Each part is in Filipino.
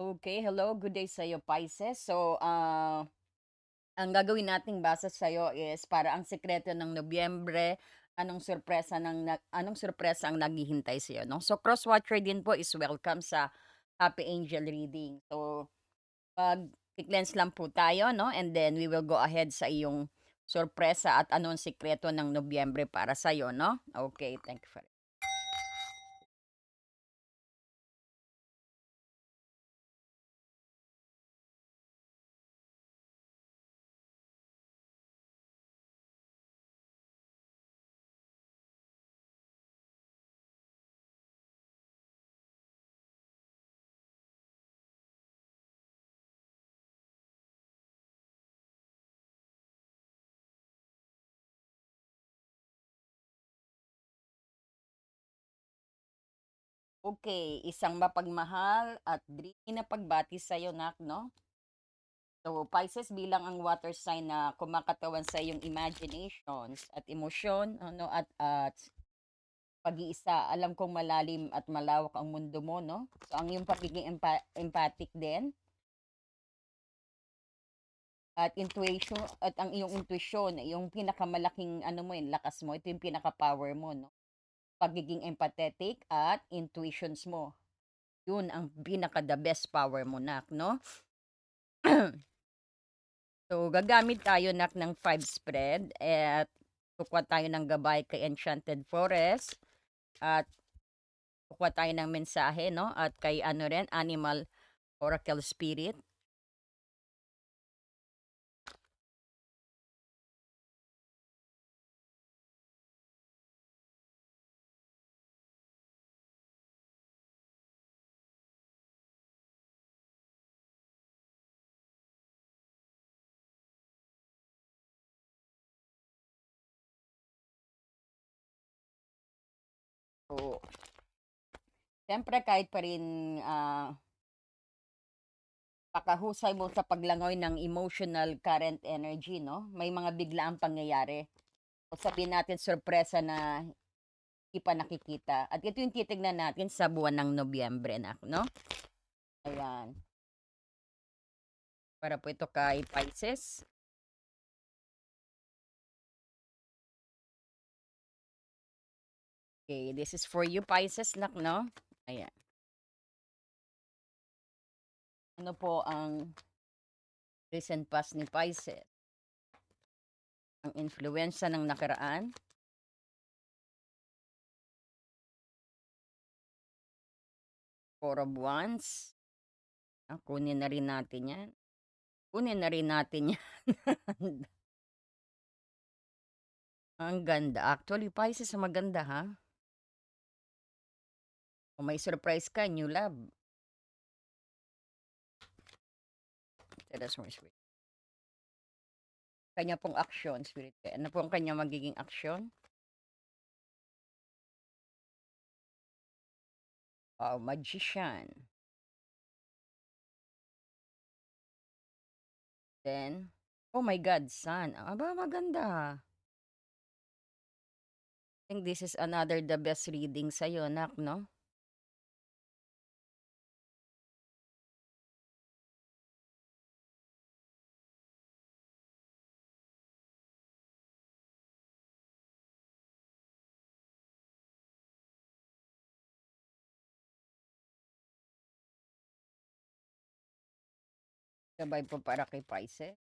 Okay, hello, good day sa'yo, Pisces. So, ah, ang gagawin nating basa sa'yo is para ang sekreto ng Nobyembre, anong sorpresa ng anong sorpresa ang naghihintay sa'yo, 'no? So, cross watcher din po is welcome sa Happy Angel reading. So, magki-cleanse lang po tayo, 'no, and then we will go ahead sa iyong sorpresa at anong sikreto ng Nobyembre para sa'yo, 'no? Okay, thank you for Okay, isang mapagmahal at dreamy na pagbati sa'yo, nak, 'no? So, Pisces bilang ang water sign na kumakatawan sa iyong imaginations at emosyon, ano, at at pag-iisa. Alam kong malalim at malawak ang mundo mo, 'no? So, ang iyong pagiging empa empathic din at intuition at ang iyong intuition, yung pinakamalaking ano mo, eh, lakas mo, ito yung pinaka-power mo, 'no? Pagiging empathetic at intuitions mo. Yun ang pinaka the best power mo, nak, 'no? So, gagamit tayo nak ng 5 spread at kukuha tayo ng gabay kay Enchanted Forest at kukuha tayo ng mensahe, 'no? At kay ano rin, Animal Oracle Spirit. Siyempre kahit pa rin, ah pakahusay mo sa paglangoy ng emotional current energy, 'no? May mga biglaang pangyayari. O sabihin natin sorpresa na hindi pa nakikita. At ito yung titignan natin sa buwan ng Nobyembre, nak, 'no? Ayan. Para po ito kay Pisces. Okay, this is for you, Pisces, nak, 'no? Ayan. Ano po ang recent past ni Pisces? Ang influensya ng nakaraan? Four of Wands. Ah, kunin na rin natin 'yan. Kunin na rin natin 'yan. Ang ganda. Actually, Pisces, maganda, ha? Kung may surprise ka, new love. Tell us more, Spirit. Kanya pong aksyon, Spirit. Ano po ang kanya magiging aksyon? Wow, magician. Then, oh my God, sun. Aba, maganda. I think this is another the best reading sa'yo, nak, no? Sabay po para kay Pisces.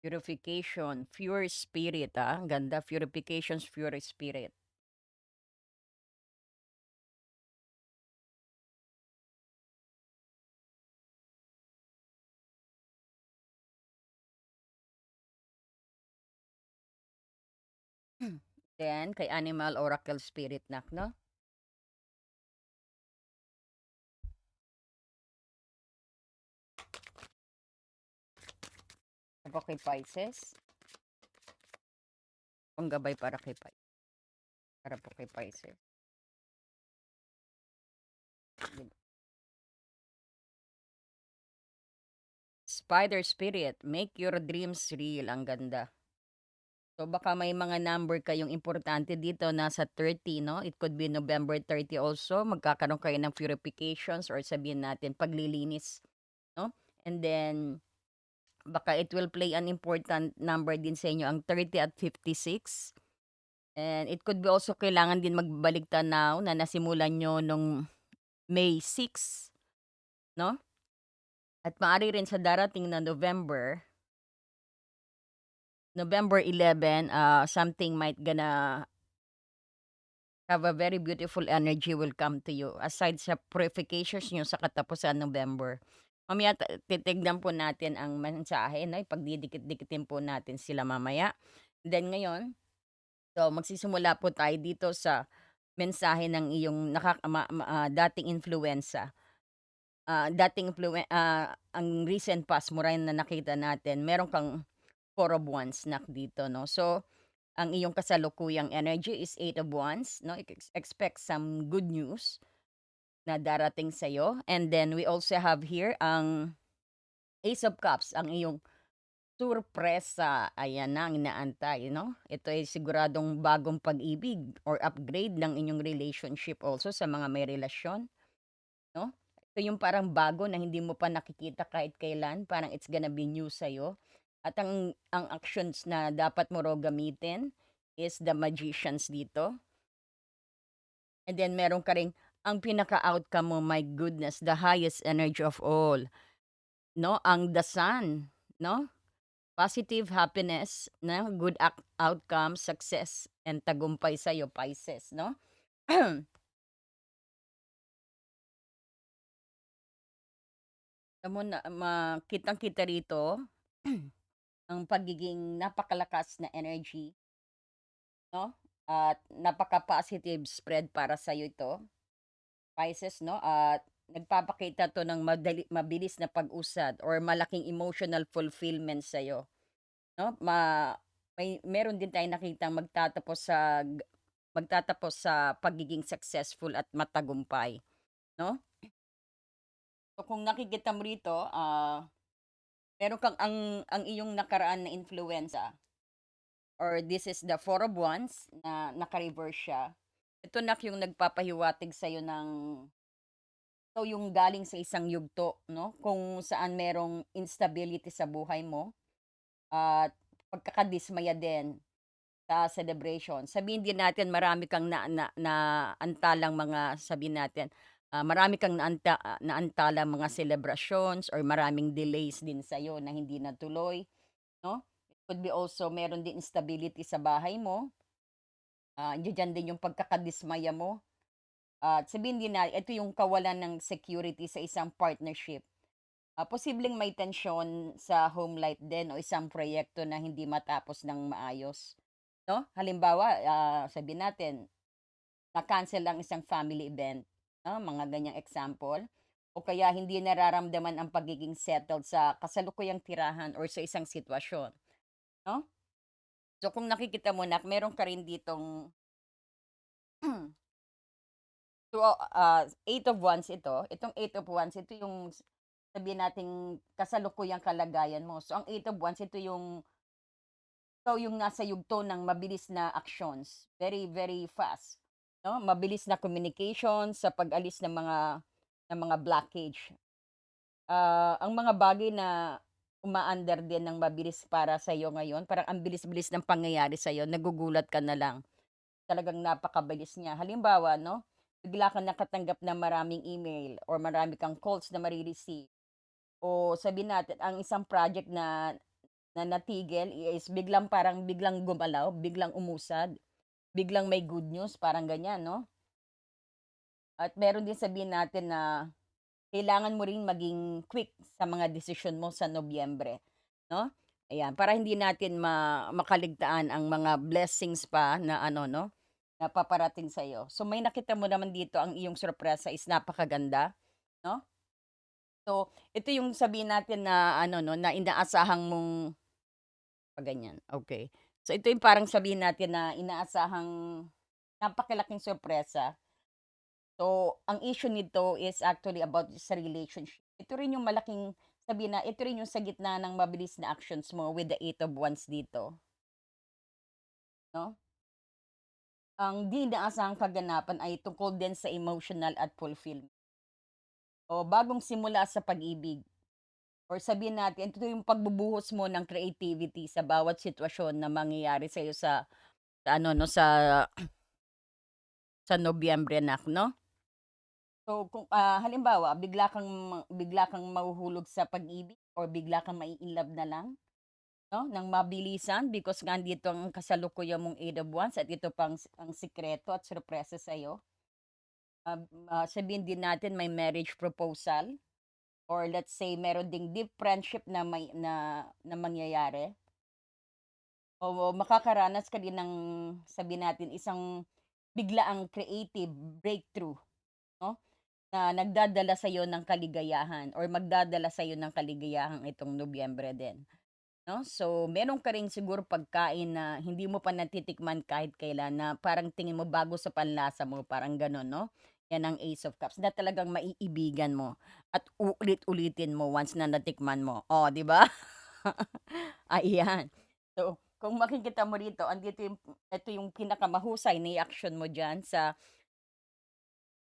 Purification, pure spirit, ah. Ganda, purifications, pure spirit. Then, kay Animal Oracle Spirit, nak, no? Ako kay Pisces. Ang gabay para kay Pisces. Para po kay Pisces. Spider Spirit, make your dreams real. Ang ganda. So, baka may mga number kayong importante dito nasa 30 'no, it could be November 30 also magkakaroon kayo ng purifications or sabihin natin paglilinis 'no, and then baka it will play an important number din sa inyo ang 30 at 56. And it could be also kailangan din magbalik-tanaw na nasimulan niyo nung May 6 'no? At maaari rin sa darating na November November 11, ah, something might gonna have a very beautiful energy will come to you aside sa purifications niyo sa katapusan November. Mamaya titignan po natin ang mensahe 'no, ipagdidikit-dikitin po natin sila mamaya. Then ngayon, so magsisimula po tayo dito sa mensahe ng iyong nakaka ma ma ah, dating influenza. Ah, dating influen ah, ang recent past mo rin na nakita natin meron kang Four of Wands na dito 'no. So, ang iyong kasalukuyang energy is Eight of Wands 'no, ex expect some good news na darating sa'yo and then we also have here ang Ace of Cups, ang iyong surpresa, ayan na ang inaantay 'no. Ito ay siguradong bagong pag-ibig or upgrade ng inyong relationship also sa mga may relasyon 'no. Ito yung parang bago na hindi mo pa nakikita kahit kailan, parang it's gonna be new sa'yo at ang ang actions na dapat mo raw gamitin is the Magicians dito. And then meron ka ring ang pinaka-outcome mo, my goodness, the highest energy of all 'no, ang The Sun 'no. Positive happiness 'no, good ac outcome, success and tagumpay sa'yo Pisces 'no. Alam mo na ma kitang-kita rito ang pagiging napakalakas na energy 'no, at napaka-positive spread para sa'yo ito, Pisces 'no, at nagpapakita 'to ng madali mabilis na pag-usad or malaking emotional fulfillment sa'yo 'no. Ma may meron din tayong nakitang magtatapos sa magtatapos sa pagiging successful at matagumpay 'no. So, kung nakikita mo rito, ah, meron kang ang ang iyong nakaraan na influenza or this is the Four of Wands na naka-reverse siya. Ito nak yung nagpapahiwatig sa'yo ng ito yung galing sa isang yugto 'no, kung saan merong instability sa buhay mo at pagkakadismaya din sa celebration. Sabihin din natin marami kang na na naantalang mga sabihin natin, ah, marami kang naanta ah, naantalang mga celebrations or maraming delays din sa'yo na hindi natuloy 'no. It could be also meron din instability sa bahay mo. Ah, andiya-diyan din yung pagkakadismaya mo. At sabihin din na ito yung kawalan ng security sa isang partnership. Ah, posibleng may tensyon sa home life din o isang proyekto na hindi matapos ng maayos 'no. Halimbawa, ah, sabihin natin, na-cancel ang isang family event 'no, mga ganyang example o kaya hindi nararamdaman ang pagiging settled sa kasalukuyang tirahan or sa isang sitwasyon 'no. So, kung nakikita mo nak meron ka rin ditong So, ah, Eight of Wands ito, itong Eight of Wands ito yung sabihin nating kasalukuyang kalagayan mo. So, ang Eight of Wands ito yung ikaw yung nasa yugto ng mabilis na actions, very, very fast 'no, mabilis na communication sa pag-alis ng mga ng mga blockage. Ah, ang mga bagay na umaandar din ng mabilis para sa'yo ngayon, parang ang bilis-bilis ng pangyayari sa'yo, nagugulat ka na lang. Talagang napakabilis niya. Halimbawa 'no, bigla kang nakatanggap ng maraming email or marami kang calls na mare-receive o sabihin natin ang isang project na na natigil is biglang parang biglang gumalaw, biglang umusad, biglang may good news, parang ganyan 'no. At meron din sabihin natin na kailangan mo ring maging quick sa mga desisyon mo sa Nobyembre 'no. Ayan, para hindi natin ma makaligtaan ang mga blessings pa na ano 'no, na paparating sa'yo. So, may nakita mo naman dito ang iyong sorpresa is napakaganda 'no. So, ito yung sabihin natin na ano 'no, na inaasahan mong pa ganyan, okey. So, ito yung parang sabihin natin na inaasahang napakalaking sorpresa. So, ang issue nito is actually about sa relationship. Ito rin yung malaking sabihin na ito rin yung sa gitna ng mabilis na actions mo with the Eight of Wands dito. 'no? Ang di inaasahang kaganapan ay tungkol din sa emotional at fulfillment. O bagong simula sa pag-ibig or sabihin natin ito yung pagbubuhos mo ng creativity sa bawat sitwasyon na mangyayari sa sa ano 'no, sa sa Nobyembre nak 'no? So kung, ah, halimbawa bigla kang bigla kang mahuhulog sa pag-ibig or bigla kang mai-inlove na lang, 'no, ng mabilisan because nga andito ang kasalukuyan mong Eight of Wands at ito pang ang sikreto at sorpresa sa'yo. Um, ah, sabihin din natin may marriage proposal or let's say meron ding deep friendship na may na na mangyayari. Oo, makakaranas ka din ng sabihin natin isang biglaang creative breakthrough, 'no, na nagdadala sa'yo ng kaligayahan or magdadala sa'yo ng kaligayahan itong Nobyembre din, 'no? So, meron ka ring siguro pagkain na hindi mo pa natitikman kahit kailan na parang tingin mo bago sa panlasa mo, parang gano'n, 'no? 'Yan ang Ace of Cups na talagang maiibigan mo at uulit-ulitin mo once na natikman mo. Oh, 'di ba? Ayan. So, kung makikita mo rito andito yung ito yung pinakamahusay na i-aksyon mo diyan sa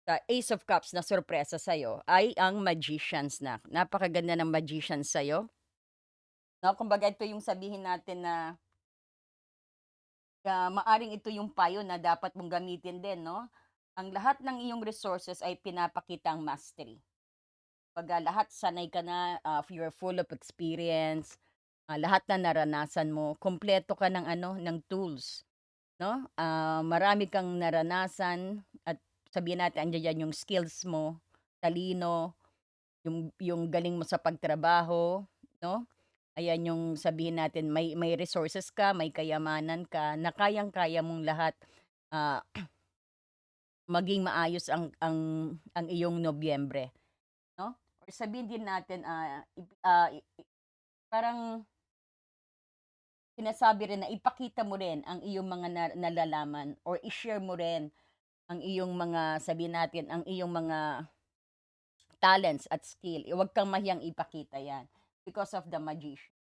sa Ace of Cups na sorpresa sa'yo ay ang Magicians na. Napakaganda ng Magicians sa'yo. 'No, kumbaga ito yung sabihin natin na ah, maaring ito yung payo na dapat mong gamitin din 'no. Ang lahat ng iyong resources ay pinapakitang mastery. Kumbaga lahat sanay ka na, ah, you're full of experience, ah, lahat na naranasan mo, kumpleto ka ng ano, ng tools, 'no? Ah, marami kang naranasan at sabihin natin andiya diyan yung skills mo, talino, yung yung galing mo sa pagtrabaho, 'no? Ayan yung sabihin natin may may resources ka, may kayamanan ka na kayang-kaya mong lahat, ah, maging maayos ang ang ang iyong Nobyembre, 'no? Or sabihin din natin, i i parang sinasabi rin na ipakita mo rin ang iyong mga na nalalaman or i-share mo rin ang iyong mga sabihin natin, ang iyong mga talents at skill. Huwag kang mahiyang ipakita 'yan because of the magician,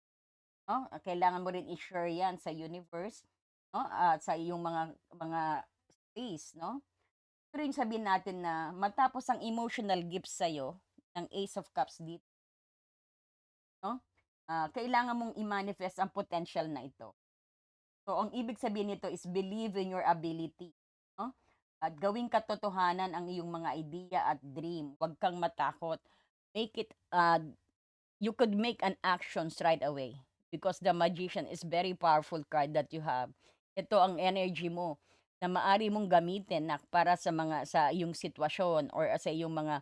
'no? Ah, Kailangan mo rin i-share 'yan sa universe, 'no, at sa iyong mga mga space, 'no? Pero sabihin natin na matapos ang emotional gifts sa'yo ng Ace of Cups dito, 'no, ah, kailangan mong i-manifest ang potential na ito. So, ang ibig sabihin nito is believe in your ability, 'no, at gawing katotohanan ang iyong mga idea at dream. Huwag kang matakot. Make it, ah, you could make an actions right away because the magician is very powerful card that you have. Ito ang energy mo na maari mong gamitin na para sa mga sa iyong sitwasyon or sa iyong mga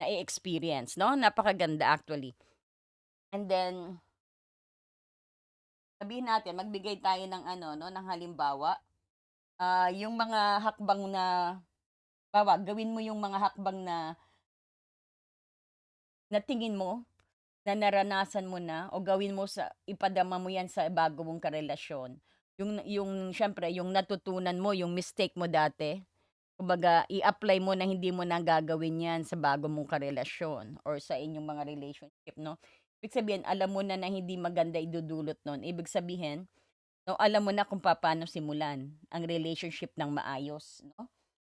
na experience 'no? Napakaganda actually. And then sabihin natin magbigay tayo ng ano 'no, ng halimbawa. Ah, yung mga hakbang na halimbawa gawin mo yung mga hakbang na na tingin mo na naranasan mo na o gawin mo sa ipadama mo 'yan sa bago mong karelasyon. Yung yung siyempre yung natutunan mo, yung mistake mo dati, kumbaga i-apply mo na hindi mo na gagawin 'yan sa bago mong karelasyon or sa inyong mga relationship 'no. Ibig sabihin alam mo na na hindi maganda idudulot nun. Ibig sabihin, 'no, alam mo na kung papaano simulan ang relationship ng maayos 'no.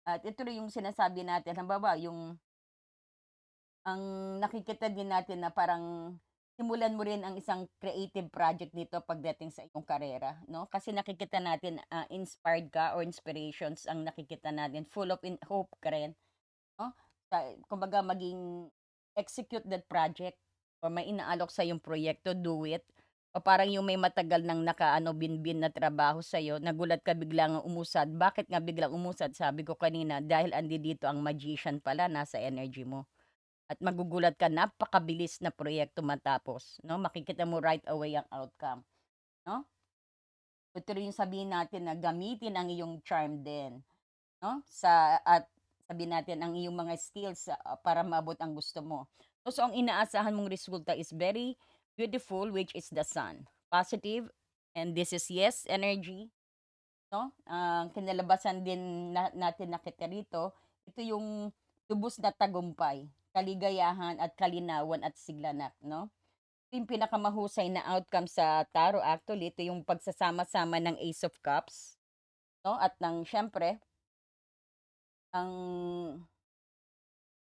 At ito rin yung sinasabi natin halimbawa yung ang nakikita din natin na parang simulan mo rin ang isang creative project dito pagdating sa iyong karera, 'no? Kasi nakikita natin, ah, inspired ka or inspirations ang nakikita natin, full of in hope ka rin, 'no? Sa kumbaga maging execute that project or may inaalok sa yung proyekto, do it. O parang yung may matagal nang nakaano, binbin na trabaho sa'yo, nagulat ka biglang umusad. Bakit nga biglang umusad? Sabi ko kanina, dahil andi dito ang magician pala, nasa energy mo. At magugulat ka, napakabilis na proyekto matapos, 'no? Makikita mo right away ang outcome, 'no? Ito rin sabihin natin na gamitin ang iyong charm din, 'no? Sa at sabihin natin ang iyong mga skills, ah, para maabot ang gusto mo. So, so ang inaasahan mong resulta is very beautiful, which is the sun. Positive, and this is yes energy, 'no? Ang kinalabasan din na natin nakita rito, ito yung lubos na tagumpay, kaligayahan at kalinawan at siglanak, 'no? Ito yung pinakamahusay na outcome sa tarot actually, ito yung pagsasama-sama ng Ace of Cups, 'no, at ng siyempre ang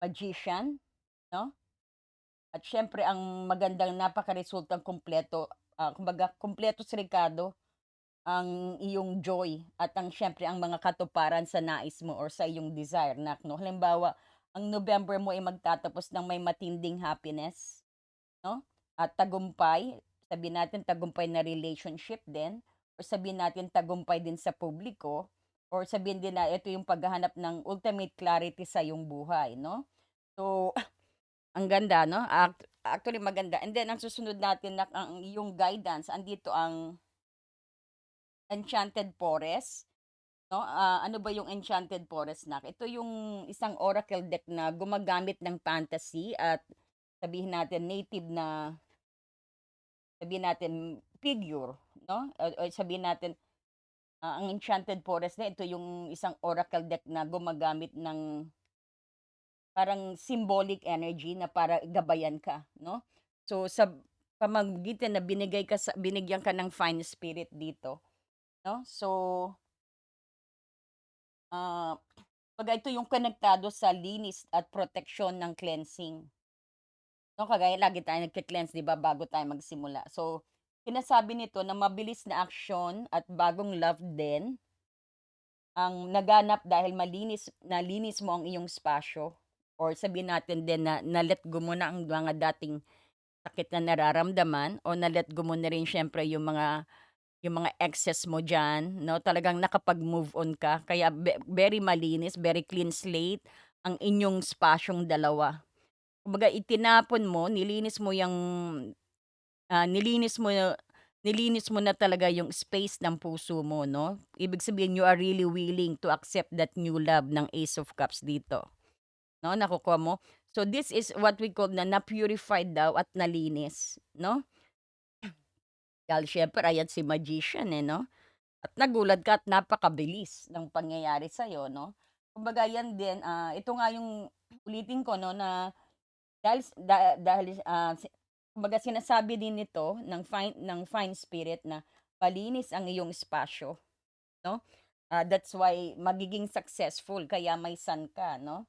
magician, 'no? At siyempre ang magandang napakaresultang kumpleto, ah, kumbaga kumpleto si Ricardo ang iyong joy at ang siyempre ang mga katuparan sa nais mo or sa iyong desire na 'no. Halimbawa, ang November mo ay magtatapos ng may matinding happiness, 'no, at tagumpay, sabihin natin tagumpay na relationship din or sabihin natin tagumpay din sa publiko or sabihin din na ito yung paghahanap ng ultimate clarity sa iyong buhay, 'no. So, ang ganda 'no, act actually maganda. And then ang susunod natin na ang iyong guidance andito ang Enchanted Forest, 'no, ah, ano ba yung Enchanted Forest nak? Ito yung isang oracle deck na gumagamit ng fantasy at sabihin natin native na sabihin natin figure, 'no, o o sabihin natin, ah, ang Enchanted Forest na ito yung isang oracle deck na gumagamit ng parang symbolic energy na para gabayan ka, 'no. So, sa pamamagitan na binigay ka sa binigyan ka ng fine spirit dito, 'no. So ah, kumbaga ito yung konektado sa linis at proteksyon ng cleansing. 'No, kagaya lagi tayong nagke-cleanse 'di ba, bago tayo magsimula. So, sinasabi nito na mabilis na aksyon at bagong love din ang naganap dahil malinis nalinis mo ang iyong espasyo or sabihin natin din na na-let go mo na ang mga dating sakit na nararamdaman o na-let go mo na rin siyempre yung mga yung mga excess mo diyan 'no, talagang nakapag-move on ka kaya ve very malinis, very clean slate ang inyong espasyong dalawa. Kumbaga itinapon mo, nilinis mo yang, ah, nilinis mo nilinis mo na talaga yung space ng puso mo 'no. Ibig sabihin you are really willing to accept that new love ng Ace of Cups dito, 'no, nakukuha mo? So, this is what we call na na-purified daw at nalinis, 'no? Dahil siyempre ayan si magician, eh, 'no, at nagulat ka at napakabilis ng pangyayari sa'yo 'no. Kumbaga yan din, ah, ito nga yung ulitin ko 'no na dahil da dahil, ah, si kumbaga sinasabi din nito ng fine ng fine spirit na malinis ang iyong espasyo 'no. Ah, that's why magiging successful kaya may sun ka 'no.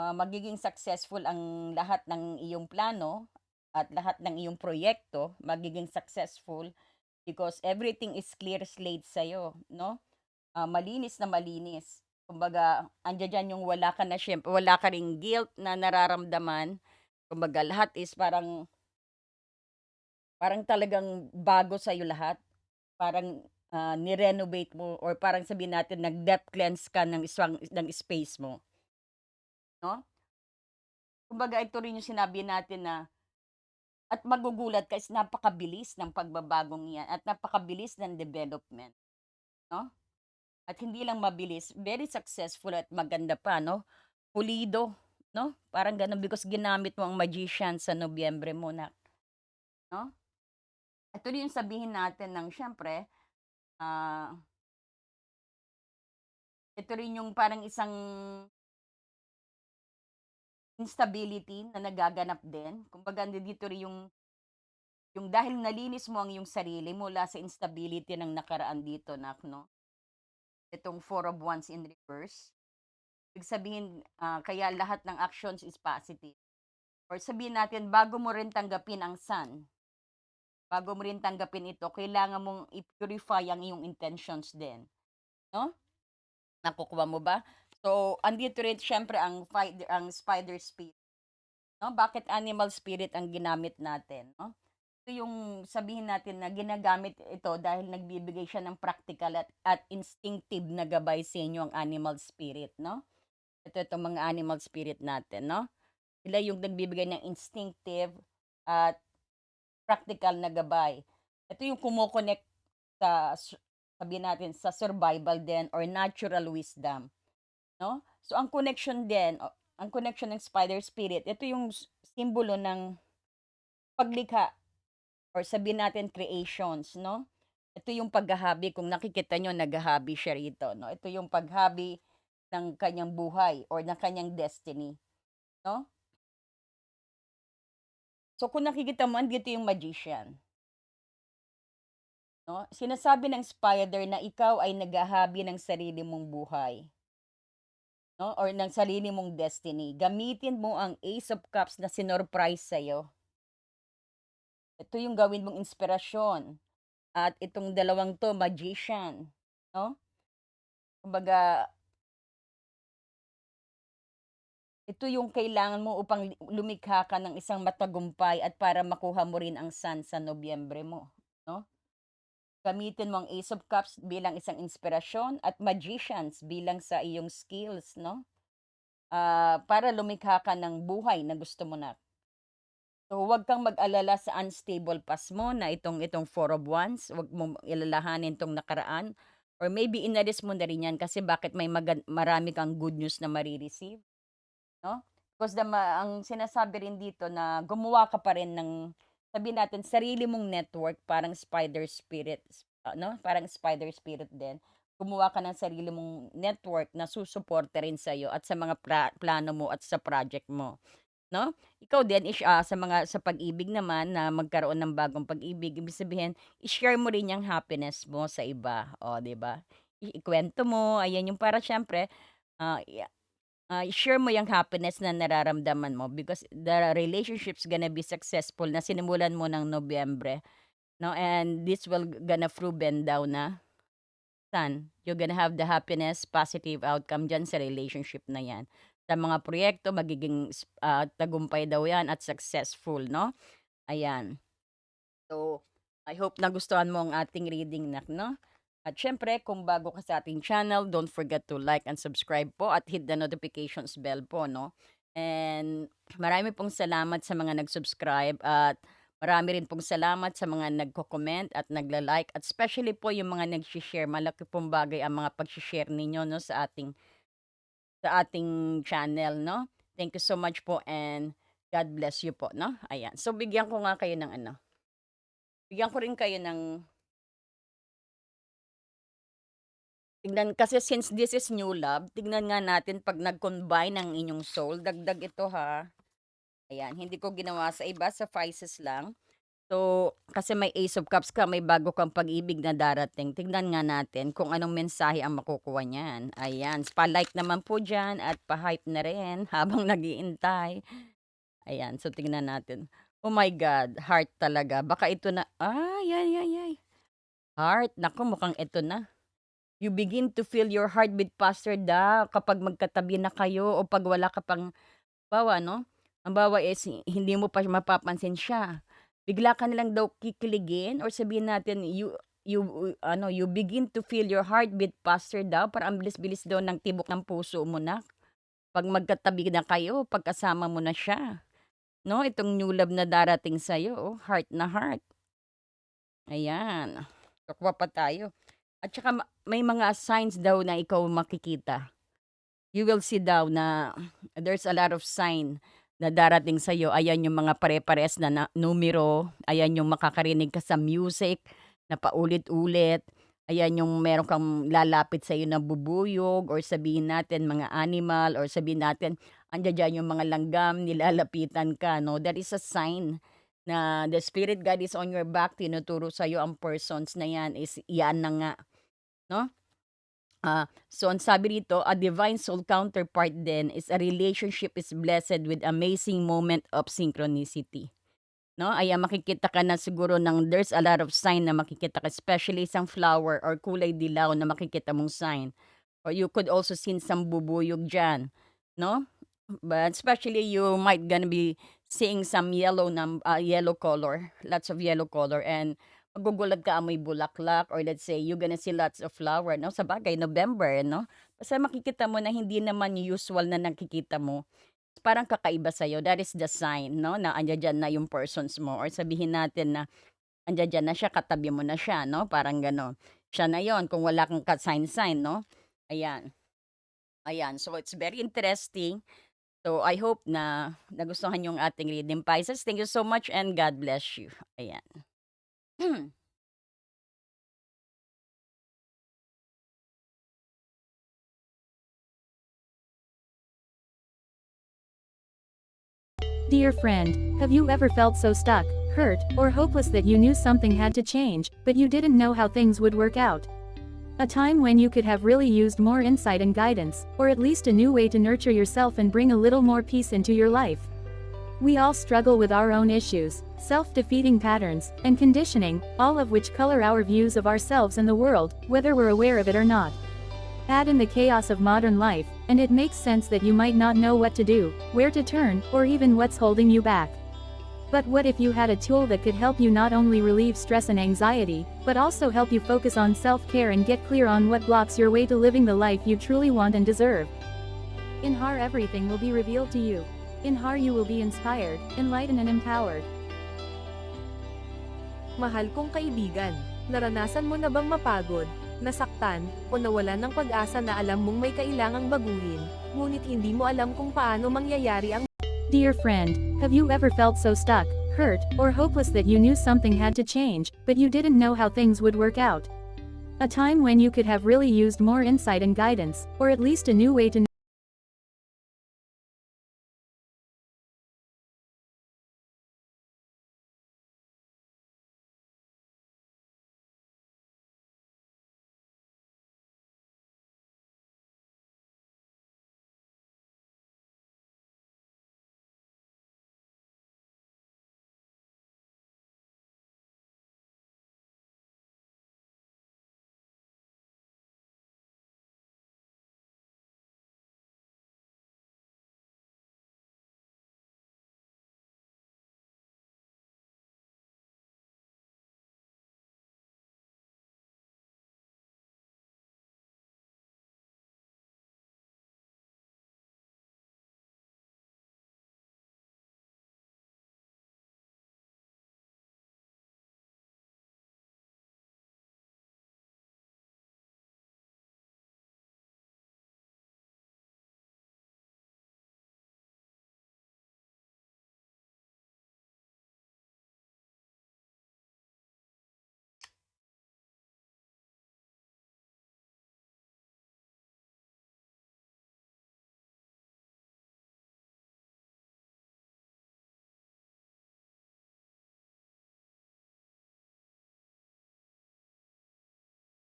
Ah, magiging successful ang lahat ng iyong plano at lahat ng iyong proyekto magiging successful because everything is clear slate sa'yo 'no. Ah, malinis na malinis. Kumbaga andiya diyan yung wala ka na siyemp wala ka ring guilt na nararamdaman. Kumbaga lahat is parang parang talagang bago sa'yo lahat. Parang, ah, ni-renovate mo or parang sabihin natin nag-depth cleanse ka ng iswang ng space mo. 'No? Kumbaga ito rin yung sinabi natin na at magugulat ka is napakabilis ng pagbabagong 'yan at napakabilis ng development, 'no? At hindi lang mabilis, very successful at maganda pa 'no, pulido 'no, parang gano'n because ginamit mo ang magician sa Nobyembre mo nak, 'no? Ito rin yung sabihin natin ng siyempre, ah ito rin yung parang isang instability na nagaganap din. Kumbaga nandito rin yung yung dahil nalinis mo ang iyong sarili mula sa instability ng nakaraan dito nak 'no. Itong Four of Wands in reverse. Ibig sabihin, ah, kaya lahat ng actions is positive or sabihin natin bago mo rin tanggapin ang Sun bago mo rin tanggapin ito kailangan mong i-purify ang iyong intentions din, 'no? Nakukuha mo ba? So, andito rin siyempre ang fi ang spider spirit, 'no? Bakit animal spirit ang ginamit natin 'no? Ito yung sabihin natin na ginagamit ito dahil nagbibigay siya ng practical at at instinctive na gabay sa inyo ang animal spirit 'no. Ito itong mga animal spirit natin 'no. Sila yung nagbibigay ng instinctive at practical na gabay. Ito yung kumo-connect sa sabihin natin sa survival din or natural wisdom, 'no. So, ang connection din ang connection ng spider spirit ito yung simbolo ng paglikha or sabihin natin creations 'no. Ito yung paghahabi kung nakikita niyo naghahabi siya rito 'no. Ito yung paghabi ng kanyang buhay or ng kanyang destiny, 'no. So, kung nakikita mo andito yung magician. 'No? Sinasabi ng spider na ikaw ay naghahabi ng sarili mong buhay. 'No, or ng sarili mong destiny. Gamitin mo ang Ace of Cups na sinorprise sa'yo. Ito yung gawin mong inspirasyon. At itong dalawang 'to, magician, 'no? Kumbaga ito yung kailangan mo upang lumikha ka ng isang matagumpay at para makuha mo rin ang Sun sa Nobyembre mo, 'no? Gamitin mo ang Ace of Cups bilang isang inspirasyon at Magicians bilang sa iyong skills, 'no? Ah, para lumikha ka ng buhay na gusto mo na. So, huwag kang mag-alala sa unstable past mo na itong itong Four of Wands, huwag mong alalahanin 'tong nakaraan or maybe inalis mo na rin 'yan kasi bakit may magan marami kang good news na mare-receive, 'no? Because the ang sinasabi rin dito na gumawa ka pa rin ng sabihin natin sarili mong network parang spider spirits, ano, parang spider spirit din. Gumawa ka ng sarili mong network na susuporta rin sa'yo at sa mga pra plano mo at sa project mo, 'no? Ikaw din ish ah, sa mga sa pag-ibig naman na magkaroon ng bagong pag-ibig, ibig sabihin i-share mo rin yang happiness mo sa iba, oh, 'di ba? I ikuwento mo, ayan yung para siyempre, ah, i ah, i-share mo yang happiness na nararamdaman mo because the relationship's gonna be successful na sinimulan mo ng Nobyembre, 'no, and this will gonna proven daw na Sun, you're gonna have the happiness, positive outcome diyan sa relationship na 'yan. Sa mga proyekto magiging s ah, tagumpay daw 'yan at successful, 'no? Ayan. So, I hope nagustuhan mo ang ating reading nak 'no? At siyempre kung bago ka sa ating channel, don't forget to like and subscribe po at hit the notifications bell po, 'no? And marami pong salamat sa mga nag-subscribe at marami rin pong salamat sa mga nagko-comment at nagla-like at especially po yung mga nagshi-share. Malaki pong bagay ang mga pagshi-share ninyo 'no, sa ating sa ating channel, 'no? Thank you so much po and God bless you po, 'no? Ayan. So, bigyan ko nga kayo ng ano bigyan ko rin kayo ng tignan kasi since this is new love, tignan nga natin 'pag nag-combine ang inyong soul, dagdag ito ha. Ayan, hindi ko ginawa sa iba, sa Pisces lang. So, kasi may Ace of Cups ka, may bago kang pag-ibig na darating. Tignan nga natin kung anong mensahe ang makukuha niyan. Ayan, pa-like naman po diyan at pa-hype na rin habang nag-iintay. Ayan, so tignan natin. Oh my God, heart talaga. Baka ito na ay, ay, ay, ay. Heart, naku mukhang ito na. You begin to feel your heartbeat faster daw kapag magkatabi na kayo o 'pag wala ka pang halimbawa 'no, halimbawa is hindi mo pa mapapansin siya. Bigla ka na lang daw kikiligin or sabihin natin you you ano, you begin to feel your heartbeat faster daw, parang ang bilis-bilis daw ng tibok ng puso mo nak 'pag magkatabi na kayo, 'pag kasama mo na siya, 'no? Itong new love na darating sa'yo, oh, heart na heart. Ayan, kukuha pa tayo. At saka ma may mga signs daw na ikaw makikita. You will see daw na there's a lot of sign na darating sa'yo. Ayan yung mga pare-parehas na na numero, ayan yung makakarinig ka sa music na paulit-ulit, ayan yung meron kang lalapit sa'yo na bubuyog or sabihin natin mga animal or sabihin natin andiya-diyan yung mga langgam, nilalapitan ka 'no. That is a sign na the spirit guide is on your back, tinuturo sa'yo ang persons na 'yan is 'yan na nga, 'no? Ah, so ang sabi rito, a divine soul counterpart din is a relationship is blessed with amazing moment of synchronicity, 'no? Ayan makikita ka na siguro ng there's a lot of sign na makikita ka, especially isang flower or kulay dilaw na makikita mong sign. Or you could also seen some bubuyog diyan, 'no? But especially you might gonna be seeing some yellow num ah, yellow color, lots of yellow color and magugulat ka amoy bulaklak or let's say you're gonna see lots of flower 'no, sabagay November 'no? Basta makikita mo na hindi naman usual na nakikita mo, parang kakaiba sa'yo, that is the sign 'no, na andiya-diyan na yung persons mo or sabihin natin na andiya-diyan na siya, katabi mo na siya 'no, parang gano'n. Siya na yun kung wala kang ka-sign-sign 'no, ayan. Ayan, so it's very interesting. So, I hope na nagustuhan yung ating reading, Pisces. Thank you so much and God bless you. Ayan. Hmm. Dear friend, have you ever felt so stuck, hurt, or hopeless that you knew something had to change, but you didn't know how things would work out. A time when you could have really used more insight and guidance, or at least a new way to nurture yourself and bring a little more peace into your life. We all struggle with our own issues, self-defeating patterns, and conditioning, all of which color our views of ourselves and the world, whether we're aware of it or not. Add in the chaos of modern life, and it makes sense that you might not know what to do, where to turn, or even what's holding you back. But what if you had a tool that could help you not only relieve stress and anxiety, but also help you focus on self-care and get clear on what blocks your way to living the life you truly want and deserve? In HAR everything will be revealed to you. In HAR you will be inspired, enlightened and empowered. Mahal kong kaibigan, naranasan mo na bang mapagod, nasaktan, o nawalan ng pag-asa na alam mong may kailangang baguhin, ngunit hindi mo alam kung paano mangyayari ang Dear friend, have you ever felt so stuck, hurt, or hopeless that you knew something had to change, but you didn't know how things would work out? A time when you could have really used more insight and guidance, or at least a new way to